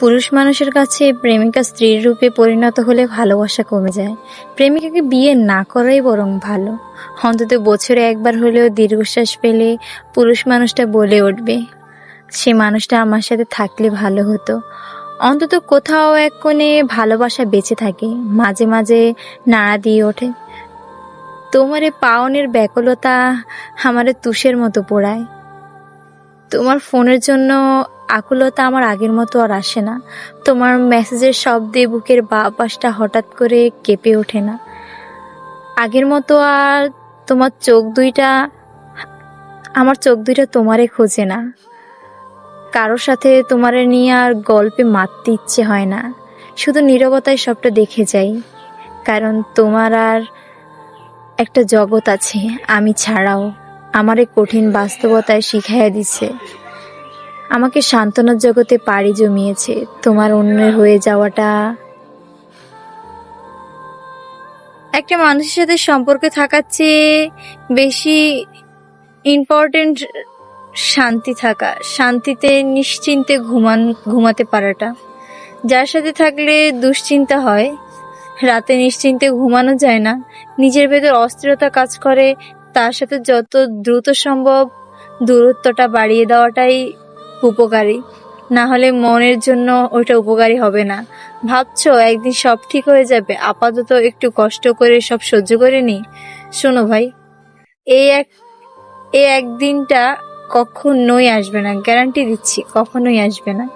পুরুষ মানুষের কাছে প্রেমিকা স্ত্রীর রূপে পরিণত হলে ভালোবাসা কমে যায়। প্রেমিকাকে বিয়ে না করাই বরং ভালো। অন্তত বছরে একবার হলেও দীর্ঘশ্বাস পেলে পুরুষ মানুষটা বলে উঠবে, সে মানুষটা আমার সাথে থাকলে ভালো হতো। অন্তত কোথাও এক কোণে ভালোবাসা বেঁচে থাকে, মাঝে মাঝে নাড়া দিয়ে ওঠে। তোমার পাওনের ব্যাকুলতা আমারে তুষের মতো পোড়ায়। তোমার ফোনের জন্য আকুলতা আমার আগের মতো আর আসে না। তোমার মেসেজের শব্দে বুকের বা পাশটা হঠাৎ করে কেঁপে ওঠে না। আগের মতো আর তোমার চোখ দুইটা, আমার চোখ দুইটা তোমারে খোঁজে না। কারোর সাথে তোমারে নিয়ে আর গল্পে মারতে ইচ্ছে হয় না। শুধু নীরবতায় সবটা দেখে যাই। কারণ তোমার আর একটা জগৎ আছে, আমি ছাড়াও। আমার কঠিন বাস্তবতায় শিখাইয়া দিছে। আমাকে সান্ত্বনার জগতে পাড়ি জমিয়েছে। তোমার অন্যের হয়ে যাওয়াটা একটা মানুষের সাথে সম্পর্কে থাকার চেয়ে বেশি ইম্পর্টেন্ট শান্তি থাকা, শান্তিতে নিশ্চিন্তে ঘুমান, ঘুমাতে পারাটা। যার সাথে থাকলে দুশ্চিন্তা হয়, রাতে নিশ্চিন্তে ঘুমানো যায় না, নিজের ভেতর অস্থিরতা কাজ করে, তার সাথে যত দ্রুত সম্ভব দূরত্বটা বাড়িয়ে দেওয়াটাই উপকারী। না হলে মনের জন্য ওটা উপকারী হবে না। ভাবছ, একদিন সব ঠিক হয়ে যাবে, আপাতত একটু কষ্ট করে সব সহ্য করে নি শোনো ভাই, এই এক, এই একদিনটা কখনোই আসবে না গ্যারান্টি দিচ্ছি, কখনোই আসবে না।